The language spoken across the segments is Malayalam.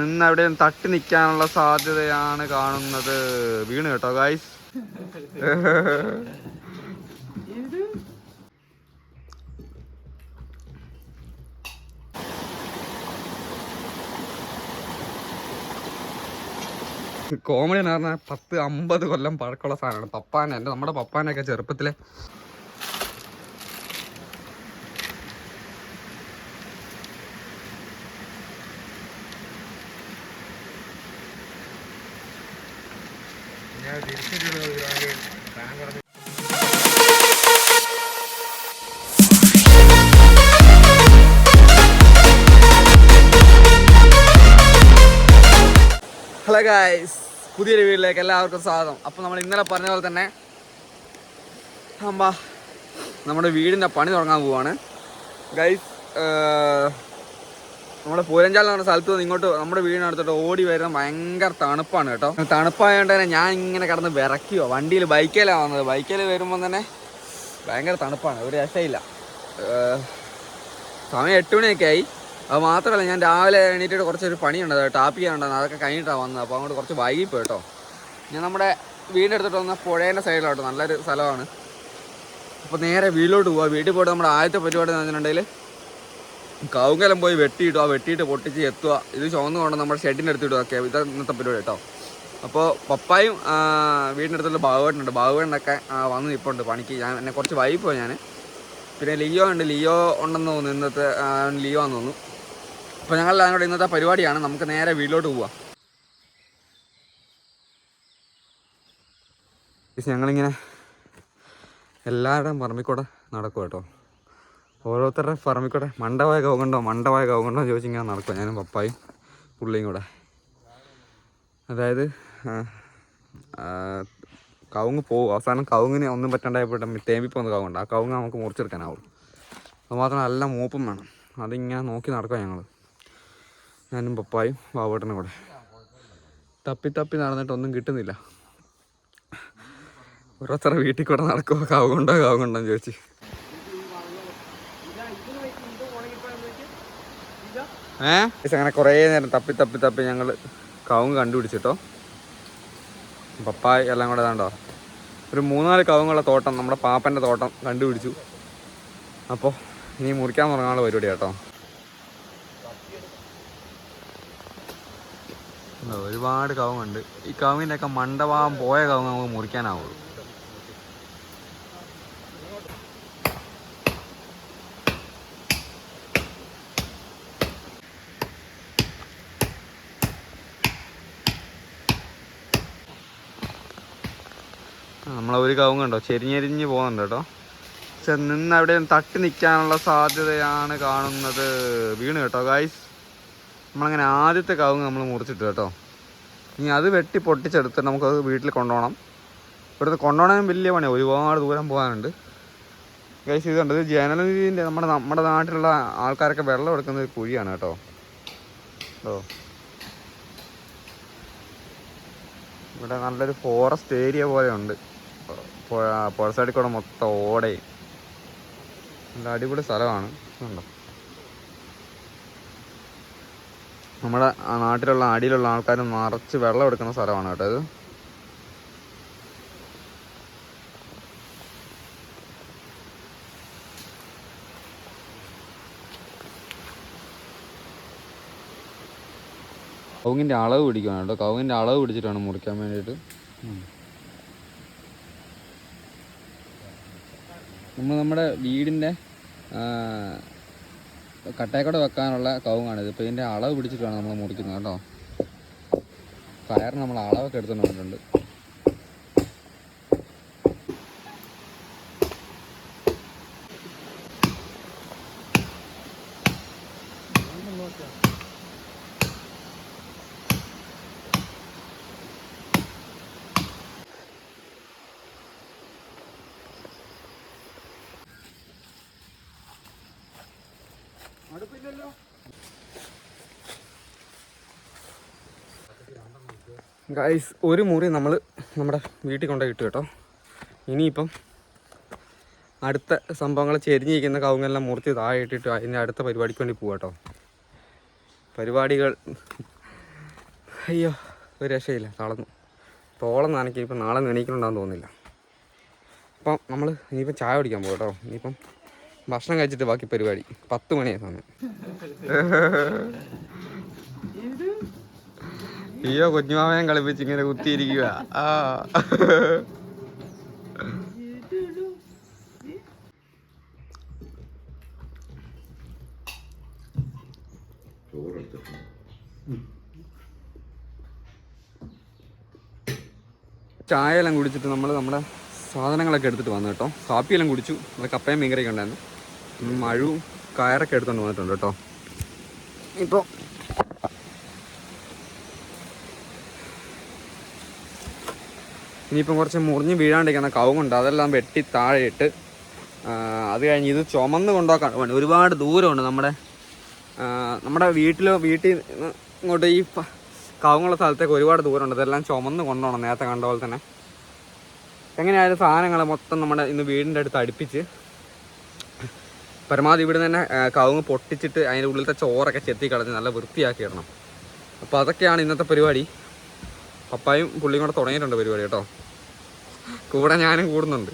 നിന്ന് അവിടെ തട്ടി നിൽക്കാനുള്ള സാധ്യതയാണ് കാണുന്നത്. വീണ് കേട്ടോ ഗായ്സ് കോമഡി എന്ന് പറഞ്ഞാൽ പത്ത് അമ്പത് കൊല്ലം പഴക്കമുള്ള സാധനമാണ്. പപ്പാനെ എന്റെ നമ്മുടെ പപ്പാനൊക്കെ ചെറുപ്പത്തിലെ ഹലോ ഗായ്സ് പുതിയൊരു വീട്ടിലേക്ക് എല്ലാവർക്കും സ്വാഗതം. അപ്പോൾ നമ്മൾ ഇന്നലെ പറഞ്ഞ പോലെ തന്നെ അമ്മ നമ്മുടെ വീടിന്റെ പണി തുടങ്ങാൻ പോവാണ്. ഗൈസ് നമ്മുടെ പൂരഞ്ചാൽ എന്ന് പറഞ്ഞ സ്ഥലത്ത് നിന്ന് ഇങ്ങോട്ട് നമ്മുടെ വീടിനടുത്തോട്ട് ഓടി വരുന്ന ഭയങ്കര തണുപ്പാണ് കേട്ടോ. തണുപ്പായതുകൊണ്ട് തന്നെ ഞാൻ ഇങ്ങനെ കിടന്ന് വിറയ്ക്കുവോ. വണ്ടിയിൽ ബൈക്കിലാണ് വന്നത്. ബൈക്കിൽ വരുമ്പോൾ തന്നെ ഭയങ്കര തണുപ്പാണ്. ഒരു രക്ഷയില്ല. സമയം എട്ട് മണിയൊക്കെ ആയി അത് മാത്രമല്ല ഞാൻ രാവിലെ എണീറ്റിട്ട് കുറച്ചൊരു പണിയുണ്ട്. ടാപ്പ് ചെയ്യാനുണ്ടായിരുന്നു അതൊക്കെ കഴിഞ്ഞിട്ടാണ് വന്നത്. അപ്പോൾ അങ്ങോട്ട് കുറച്ച് വൈകിപ്പോയി കേട്ടോ. ഞാൻ നമ്മുടെ വീടിന്റെ വന്ന പുഴേന്റെ സൈഡിലോട്ട്. നല്ലൊരു സ്ഥലമാണ്. അപ്പോൾ നേരെ വീട്ടിലോട്ട് പോവാം. വീട്ടിൽ പോയിട്ട് നമ്മുടെ ആദ്യത്തെ പരിപാടി എന്ന് വെച്ചിട്ടുണ്ടെങ്കിൽ കൗങ്കലം പോയി വെട്ടിയിട്ടു ആ വെട്ടിയിട്ട് പൊട്ടിച്ച് എത്തുക ഇത് ചുവന്ന് കൊണ്ട് നമ്മുടെ ഷെഡിന്റെ അടുത്ത് ഇടുക ഒക്കെ ഇത് ഇന്നത്തെ പരിപാടി കേട്ടോ. അപ്പോൾ പപ്പായും വീടിനടുത്തുള്ള ബാബുവേട്ടനൊക്കെ ആ, വന്ന് നിൽപ്പുണ്ട് പണിക്ക്. ഞാൻ എന്നെ കുറച്ച് വൈകിപ്പോയി ഞാൻ പിന്നെ ലിയോ ഉണ്ട്. ലിയോ ഉണ്ടെന്ന് തോന്നുന്നു ഇന്നത്തെ ലിയോ ആണെന്ന് തോന്നുന്നു. അപ്പോൾ ഞങ്ങൾ കൂടെ ഇന്നത്തെ പരിപാടിയാണ്. നമുക്ക് നേരെ വീട്ടിലോട്ട് പോവാം. ഞങ്ങളിങ്ങനെ എല്ലാവരുടെയും പറമ്പിക്കൂടെ നടക്കും കേട്ടോ. ഓരോരുത്തരുടെ പറമ്പിക്കൂടെ മണ്ടവായ കൗകണ്ടോ മണ്ടവായ കവുകൊണ്ടോ ചോദിച്ചിങ്ങനെ നടക്കും. ഞാനും പപ്പായും പുള്ളിയും കൂടെ. അതായത് കവുങ്ങ് പോകും അവസാനം കവുങ്ങിന് ഒന്നും പറ്റണ്ടായപ്പോട്ട് തേമ്പി ഒന്ന് കവുങ്ങുണ്ട്. ആ കവുങ്ങ് നമുക്ക് മുറിച്ചെടുക്കാനാവും അതുമാത്രം നല്ല മൂപ്പും വേണം. അതിങ്ങനെ നോക്കി നടക്കുക ഞങ്ങൾ ഞാനും പപ്പായും വാവേട്ടനും കൂടെ. തപ്പി തപ്പി നടന്നിട്ടൊന്നും കിട്ടുന്നില്ല. ഓരോരുത്തരുടെ വീട്ടിൽ കൂടെ നടക്കുക കവുങ്ങുണ്ടോ കവുങ്ങുണ്ടോ എന്ന് ചോദിച്ച്. ഏ? അങ്ങനെ കുറേ നേരം തപ്പി തപ്പി തപ്പി ഞങ്ങൾ കവുങ്ങ് കണ്ടുപിടിച്ചിട്ടോ. പപ്പായ എല്ലാം കൂടെ ഇതാണ്ടോ? ഒരു മൂന്നാൽ കവുങ്ങുള്ള തോട്ടം നമ്മുടെ പാപ്പന്റെ തോട്ടം കണ്ടുപിടിച്ചു. അപ്പോൾ ഇനി മുറിക്കാൻ തുടങ്ങാനുള്ള പരിപാടി കേട്ടോ. ഒരുപാട് കവുങ്ങുണ്ട്. ഈ കവുങ്ങിന്റെയൊക്കെ മണ്ടഭാഗം പോയ കവുങ്ങ് നമുക്ക് മുറിക്കാനാവുള്ളൂ. നമ്മളെ ഒരു കവുങ്ങ് കണ്ടോ? ചെരിഞ്ഞെരിഞ്ഞ് പോകുന്നുണ്ട് കേട്ടോ. പക്ഷെ നിന്ന് അവിടെ തട്ടി നിൽക്കാനുള്ള സാധ്യതയാണ് കാണുന്നത് വീണ് കേട്ടോ ഗായ്സ് നമ്മളങ്ങനെ ആദ്യത്തെ കവുങ്ങ് നമ്മൾ മുറിച്ചിട്ട് കേട്ടോ. ഇനി അത് വെട്ടി പൊട്ടിച്ചെടുത്ത് നമുക്കത് വീട്ടിൽ കൊണ്ടുപോകണം. ഇവിടുത്തെ കൊണ്ടുപോകണം വലിയ പണിയാണ് ഒരുപാട് ദൂരം പോകാനുണ്ട്. ഗൈസ് ഇത് ഇത് ജനലിന്റെ നമ്മുടെ നമ്മുടെ നാട്ടിലുള്ള ആൾക്കാരൊക്കെ വെള്ളം എടുക്കുന്ന ഒരു കുഴിയാണ് കേട്ടോ. ഓ. ഇവിടെ നല്ലൊരു ഫോറസ്റ്റ് ഏരിയ പോലെ ഉണ്ട് പുഴ പുഴ സൈഡിൽ കൂടെ മൊത്തം ഓടയും നല്ല അടിപൊളി സ്ഥലമാണ്. നമ്മുടെ നാട്ടിലുള്ള അടിയിലുള്ള ആൾക്കാർ നിറച്ച് വെള്ളം എടുക്കുന്ന സ്ഥലമാണ് കേട്ടോ ഇത്. കവുങ്ങിന്റെ അളവ് പിടിക്കുവാണ് കേട്ടോ. കവുങ്ങിന്റെ അളവ് പിടിച്ചിട്ടാണ് മുറിക്കാൻ വേണ്ടിയിട്ട്. നമ്മൾ നമ്മുടെ വീടിന്റെ കട്ടേക്കട വെക്കാനുള്ള കവുങ്ങാണിത്. ഇപ്പോൾ ഇതിന്റെ അളവ് പിടിച്ചിട്ടാണ് നമ്മൾ മുറിക്കുന്നത് കേട്ടോ. കയറിന് നമ്മൾ അളവൊക്കെ എടുത്തുകൊണ്ട് വന്നിട്ടുണ്ട്. ഗൈസ് ഒരു മുറി നമ്മൾ നമ്മുടെ വീട്ടിൽ കൊണ്ടുപോയി ഇട്ടു കേട്ടോ. ഇനിയിപ്പം അടുത്ത സംഭവങ്ങൾ ചെരിഞ്ഞിരിക്കുന്ന കവുങ്ങെല്ലാം മുറിച്ച് താഴെ ഇട്ടിട്ട് അതിന്റെ അടുത്ത പരിപാടിക്ക് വേണ്ടി പോവാം കേട്ടോ. പരിപാടികൾ അയ്യോ ഒരു രക്ഷയില്ല. തളർന്നു. തോളം നനയ്ക്ക് ഇപ്പം നാളെ എണീക്കണുണ്ടാന്ന് തോന്നുന്നില്ല. അപ്പം നമ്മൾ ഇനിയിപ്പം ചായ കുടിക്കാൻ പോകട്ടോ കേട്ടോ. ഇനിയിപ്പം ഭക്ഷണം കഴിച്ചിട്ട് ബാക്കി പരിപാടി. പത്ത് മണിയാ സമയം. അയ്യോ കുഞ്ഞുമാമനെ കളിപ്പിച്ച് ഇങ്ങനെ കുത്തിയിരിക്കുക ആ. ചായ എല്ലാം കുടിച്ചിട്ട് നമ്മൾ നമ്മുടെ സാധനങ്ങളൊക്കെ എടുത്തിട്ട് വന്നു കേട്ടോ. കാപ്പിയെല്ലാം കുടിച്ചു. നമ്മുടെ കപ്പയും മീൻകറിയൊക്കെ ഉണ്ടായിരുന്നു. ഉം, മഴവും കയറൊക്കെ എടുത്തുകൊണ്ട് വന്നിട്ടുണ്ട് കേട്ടോ. ഇപ്പോൾ ഇനിയിപ്പം കുറച്ച് മുറിഞ്ഞ് വീഴാണ്ടിരിക്കുന്ന കവുങ്ങുണ്ട് അതെല്ലാം വെട്ടി താഴെ ഇട്ട് ആ, അത് കഴിഞ്ഞ് ഇത് ചുമന്ന് കൊണ്ടുപോക്കാൻ വേണ്ടി ഒരുപാട് ദൂരമുണ്ട് നമ്മുടെ നമ്മുടെ വീട്ടിലോ വീട്ടിൽ ഇങ്ങോട്ട് ഈ കവുങ്ങുള്ള സ്ഥലത്തേക്ക് ഒരുപാട് ദൂരമുണ്ട്. ഇതെല്ലാം ചുമന്ന് കൊണ്ടുപോകണം നേരത്തെ കണ്ട പോലെ തന്നെ. എങ്ങനെയായാലും സാധനങ്ങൾ മൊത്തം നമ്മുടെ ഇന്ന് വീടിന്റെ അടുത്ത് അടുപ്പിച്ച് പരമാവധി ഇവിടെ തന്നെ കവുങ്ങ് പൊട്ടിച്ചിട്ട് അതിന്റെ ഉള്ളിലത്തെ ചോറൊക്കെ ചെത്തി കളഞ്ഞ് നല്ല വൃത്തിയാക്കി ഇടണം. അപ്പോൾ അതൊക്കെയാണ് ഇന്നത്തെ പരിപാടി. പപ്പായും പുള്ളിയും കൂടെ തുടങ്ങിയിട്ടുണ്ട് പരിപാടി കേട്ടോ. കൂടെ ഞാനും കൂടുന്നുണ്ട്.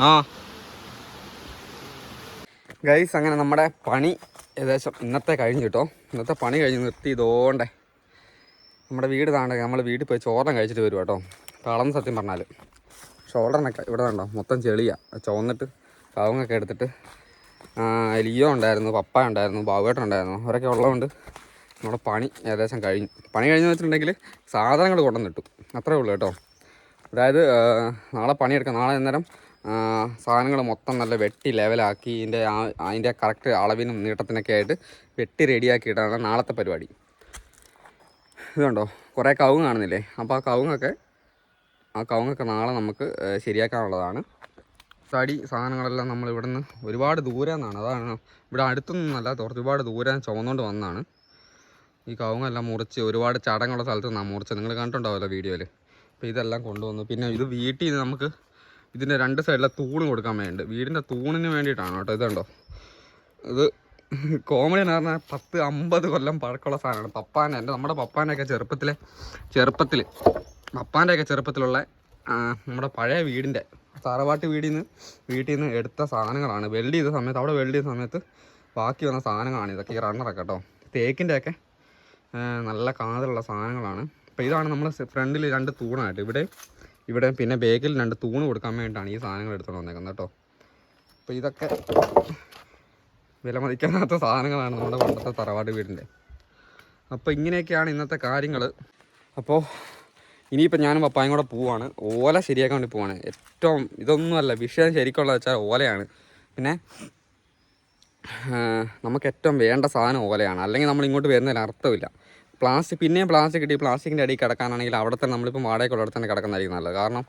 ആ. ഗൈസ് അങ്ങനെ നമ്മുടെ പണി ഏകദേശം ഇന്നത്തെ കഴിഞ്ഞു കേട്ടോ. ഇന്നത്തെ പണി കഴിഞ്ഞ് നിർത്തി ഇതോണ്ടേ നമ്മുടെ വീട് താണ്ടെ നമ്മൾ വീട്ടിൽ പോയി ചോറം കഴിച്ചിട്ട് വരും കേട്ടോ. തളന്ന് സത്യം പറഞ്ഞാൽ ഷോൾഡറിനൊക്കെ ഇവിടെ കണ്ടോ? മൊത്തം ചെളിയാണ് ചുവന്നിട്ട് കവുങ്ങൊക്കെ എടുത്തിട്ട് ലിയോ ഉണ്ടായിരുന്നു പപ്പ ഉണ്ടായിരുന്നു ബാബുവേട്ടൻ ഉണ്ടായിരുന്നു അവരൊക്കെ ഉള്ളതുകൊണ്ട് നമ്മുടെ പണി ഏകദേശം കഴിഞ്ഞു. പണി കഴിഞ്ഞെന്ന് വെച്ചിട്ടുണ്ടെങ്കിൽ സാധനങ്ങൾ കൊണ്ടുവന്നിട്ടു അത്രേ ഉള്ളൂ കേട്ടോ. അതായത് നാളെ പണിയെടുക്കാം. നാളെ അന്നേരം സാധനങ്ങൾ മൊത്തം നല്ല വെട്ടി ലെവലാക്കി ഇതിന്റെ അതിന്റെ കറക്റ്റ് അളവിനും നീട്ടത്തിനൊക്കെ ആയിട്ട് വെട്ടി റെഡിയാക്കിയിട്ടാണ് നാളത്തെ പരിപാടി. ഇതുണ്ടോ കുറേ കവുങ്ങ് കാണുന്നില്ലേ? അപ്പോൾ ആ കവുങ്ങൊക്കെ ആ കവുങ്ങൊക്കെ നാളെ നമുക്ക് ശരിയാക്കാനുള്ളതാണ്. തടി സാധനങ്ങളെല്ലാം നമ്മൾ ഇവിടെ നിന്ന് ഒരുപാട് ദൂരെ നിന്നാണ് അതാണ് ഇവിടെ അടുത്തൊന്നുമല്ല ഒരുപാട് ദൂരെ ചുമന്നുകൊണ്ട് വന്നതാണ് ഈ കവുങ്ങെല്ലാം മുറിച്ച് ഒരുപാട് ചടങ്ങുള്ള സ്ഥലത്ത് നിന്നാണ് മുറിച്ചത്. നിങ്ങൾ കണ്ടിട്ടുണ്ടാവുമല്ലോ വീഡിയോയിൽ അപ്പോൾ ഇതെല്ലാം കൊണ്ടുവന്നു. പിന്നെ ഇത് വീട്ടിൽ നിന്ന് നമുക്ക് ഇതിന്റെ രണ്ട് സൈഡിലെ തൂണ് കൊടുക്കാൻ വേണ്ടിയിട്ട്. വീടിന്റെ തൂണിന് വേണ്ടിയിട്ടാണ് കേട്ടോ. ഇതുണ്ടോ ഇത് കോമഡി എന്ന് പറഞ്ഞാൽ പത്ത് അമ്പത് കൊല്ലം പഴക്കമുള്ള സാധനമാണ്. പപ്പാന്റെ എന്റെ നമ്മുടെ പപ്പാന്റെയൊക്കെ ചെറുപ്പത്തിലെ ചെറുപ്പത്തിൽ പപ്പാന്റെയൊക്കെ ചെറുപ്പത്തിലുള്ള നമ്മുടെ പഴയ വീടിന്റെ തറവാട്ട് വീടിൽ നിന്ന് വീട്ടിൽ നിന്ന് എടുത്ത സാധനങ്ങളാണ്. വെൽഡ് ചെയ്ത സമയത്ത് അവിടെ വെൽഡ് ചെയ്ത സമയത്ത് ബാക്കി വന്ന സാധനങ്ങളാണ് ഇതൊക്കെ ഈ റണ്ണറൊക്കെ കേട്ടോ. തേക്കിന്റെയൊക്കെ നല്ല കാതലുള്ള സാധനങ്ങളാണ്. അപ്പോൾ ഇതാണ് നമ്മൾ ഫ്രണ്ടിൽ രണ്ട് തൂണായിട്ട്. ഇവിടെ ഇവിടെ പിന്നെ ബേക്കിൽ രണ്ട് തൂണ് കൊടുക്കാൻ വേണ്ടിയിട്ടാണ് ഈ സാധനങ്ങൾ എടുത്തോണ്ട് വന്നേക്കുന്നത് കേട്ടോ. അപ്പോൾ ഇതൊക്കെ വിലമതിക്കാത്ത സാധനങ്ങളാണ് നമ്മുടെ പണ്ടത്തെ തറവാട് വീടിന്റെ. അപ്പോൾ ഇങ്ങനെയൊക്കെയാണ് ഇന്നത്തെ കാര്യങ്ങൾ. അപ്പോൾ ഇനിയിപ്പോൾ ഞാനും പപ്പായും കൂടെ പോവാണ്. ഓല ശരിയാക്കാൻ വേണ്ടി പോവാണ്. ഏറ്റവും ഇതൊന്നുമല്ല വിഷയം ശരിക്കുള്ളത് വെച്ചാൽ ഓലയാണ്. പിന്നെ നമുക്ക് ഏറ്റവും വേണ്ട സാധനം ഓലയാണ്. അല്ലെങ്കിൽ നമ്മൾ ഇങ്ങോട്ട് വരുന്നതിന് അർത്ഥമില്ല. പ്ലാസ്റ്റിക് പിന്നെയും പ്ലാസ്റ്റിക് കിട്ടി. പ്ലാസ്റ്റിക്കിന്റെ അടിയിൽ കിടക്കാനാണെങ്കിൽ അവിടെ തന്നെ നമ്മളിപ്പോൾ വാടകയ്ക്കുള്ള തന്നെ കിടക്കുന്നതായിരിക്കും നല്ലത്. കാരണം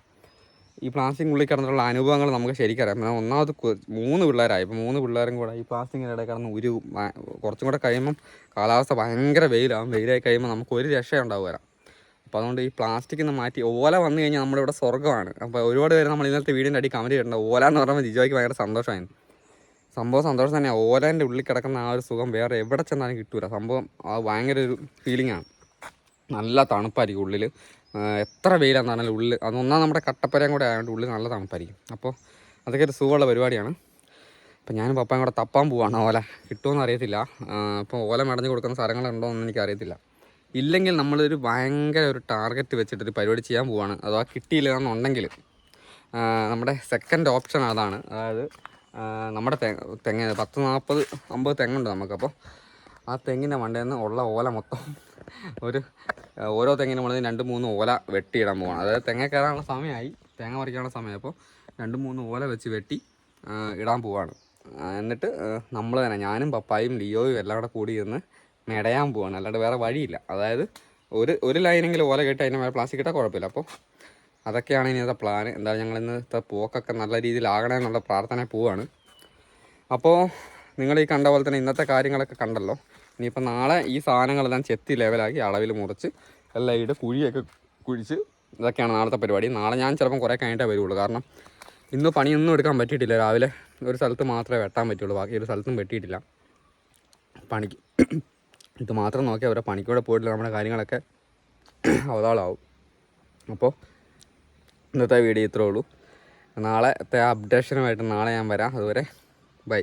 ഈ പ്ലാസ്റ്റിക് ഉള്ളിൽ കിടന്നിട്ടുള്ള അനുഭവങ്ങൾ നമുക്ക് ശരിക്കറിയാം. പിന്നെ ഒന്നാമത് മൂന്ന് പിള്ളേരായി. ഇപ്പോൾ മൂന്ന് പിള്ളേരും കൂടെ ഈ പ്ലാസ്റ്റിക്കിന്റെ ഇടയിൽ കിടന്ന് ഒരു കുറച്ചും കൂടെ കഴിയുമ്പം കാലാവസ്ഥ ഭയങ്കര വെയിലാകും വെയിലായി കഴിയുമ്പോൾ നമുക്ക് ഒരു രക്ഷ ഉണ്ടാവുക അപ്പോൾ അതുകൊണ്ട് ഈ പ്ലാസ്റ്റിക് നിന്ന് മാറ്റി ഓല വന്നു കഴിഞ്ഞാൽ നമ്മുടെ ഇവിടെ സ്വർഗമാണ്. അപ്പോൾ ഒരുപാട് പേര് നമ്മൾ ഇന്നത്തെ വീടിന്റെ അടി കമന്റ് ചെയ്തിട്ടുണ്ട്. ഓല എന്ന് പറയുമ്പോൾ ജിജോയ്ക്ക് ഭയങ്കര സന്തോഷമായിരുന്നു സംഭവം സന്തോഷം തന്നെയാണ് ഓലേന്റെ ഉള്ളിൽ കിടക്കുന്ന ആ ഒരു സുഖം വേറെ എവിടെ ചെന്നാലും കിട്ടൂല. സംഭവം ആ ഭയങ്കര ഒരു ഫീലിംഗ് ആണ്. നല്ല തണുപ്പായിരിക്കും ഉള്ളിൽ എത്ര പറഞ്ഞാൽ ഉള്ളിൽ അതൊന്നാം നമ്മുടെ കട്ടപ്പരയും കൂടെ ആയതുകൊണ്ട് ഉള്ളിൽ നല്ല തണുപ്പായിരിക്കും. അപ്പോൾ അതൊക്കെ ഒരു സുഖമുള്ള പരിപാടിയാണ്. അപ്പോൾ ഞാനും പപ്പായും കൂടെ തപ്പാൻ പോവാണ് ഓല. കിട്ടുമെന്ന് അറിയത്തില്ല. അപ്പോൾ ഓല മടഞ്ഞു കൊടുക്കുന്ന സ്ഥലങ്ങളുണ്ടോ എന്ന് എനിക്ക് അറിയത്തില്ല. ഇല്ലെങ്കിൽ നമ്മളൊരു ഭയങ്കര ഒരു ടാർഗറ്റ് വെച്ചിട്ടൊരു പരിപാടി ചെയ്യാൻ പോവാണ്. അഥവാ കിട്ടിയില്ല എന്നുണ്ടെങ്കിൽ നമ്മുടെ സെക്കൻഡ് ഓപ്ഷൻ അതാണ്. അതായത് നമ്മുടെ തെ തെങ്ങ് പത്ത് നാൽപ്പത് അമ്പത് തെങ്ങുണ്ട് നമുക്കപ്പോൾ. ആ തെങ്ങിന്റെ മണ്ടയിൽ നിന്ന് ഉള്ള ഓല മൊത്തം ഒരു ഓരോ തെങ്ങിന്റെ മണ്ടയിൽ രണ്ട് മൂന്ന് ഓല വെട്ടിയിടാൻ പോകണം അതായത് തെങ്ങ കയറാനുള്ള സമയമായി. തേങ്ങ പറിക്കാനുള്ള സമയം അപ്പോൾ രണ്ട് മൂന്ന് ഓല വെച്ച് വെട്ടി ഇടാൻ പോവാണ്. എന്നിട്ട് നമ്മൾ തന്നെ ഞാനും പപ്പായും ലിയോയും എല്ലാം കൂടെ കൂടി ഇരുന്ന് മെടയാൻ പോവാണ്. അല്ലാണ്ട് വേറെ വഴിയില്ല. അതായത് ഒരു ഒരു ലൈനെങ്കിലും ഓല കെട്ടി അതിന് മേലെ പ്ലാസ്റ്റിക് ഇട്ടാൽ കുഴപ്പമില്ല. അപ്പോൾ അതൊക്കെയാണ് ഇന്നത്തെ പ്ലാൻ എന്തായാലും ഞങ്ങൾ ഇന്നത്തെ പോക്കൊക്കെ നല്ല രീതിയിലാകണേ എന്നുള്ള പ്രാർത്ഥന പോവാണ്. അപ്പോൾ നിങ്ങൾ ഈ കണ്ട പോലെ തന്നെ ഇന്നത്തെ കാര്യങ്ങളൊക്കെ കണ്ടല്ലോ. ഇനിയിപ്പോൾ നാളെ ഈ സാധനങ്ങളെല്ലാം ചെത്തി ലെവലാക്കി അളവിൽ മുറിച്ച് എല്ലാം ഇട്ട് കുഴിയൊക്കെ കുഴിച്ച് ഇതൊക്കെയാണ് നാളത്തെ പരിപാടി. നാളെ ഞാൻ ചിലപ്പം കുറേ കഴിഞ്ഞിട്ടേ വരുള്ളൂ കാരണം ഇന്ന് പണിയൊന്നും എടുക്കാൻ പറ്റിയിട്ടില്ല. രാവിലെ ഒരു സ്ഥലത്ത് മാത്രമേ വെട്ടാൻ പറ്റുള്ളൂ. ബാക്കി ഒരു സ്ഥലത്തും വെട്ടിയിട്ടില്ല. പണിക്ക് ഇത് മാത്രം നോക്കിയാൽ അവരെ പണിക്കൂടെ പോയിട്ടില്ല. നമ്മുടെ കാര്യങ്ങളൊക്കെ അവതാളാവും. അപ്പോൾ ഇന്നത്തെ വീഡിയോ ഇത്രേ ഉള്ളൂ. നാളത്തെ അപ്ഡേഷനുമായിട്ട് നാളെ ഞാൻ വരാം. അതുവരെ ബൈ.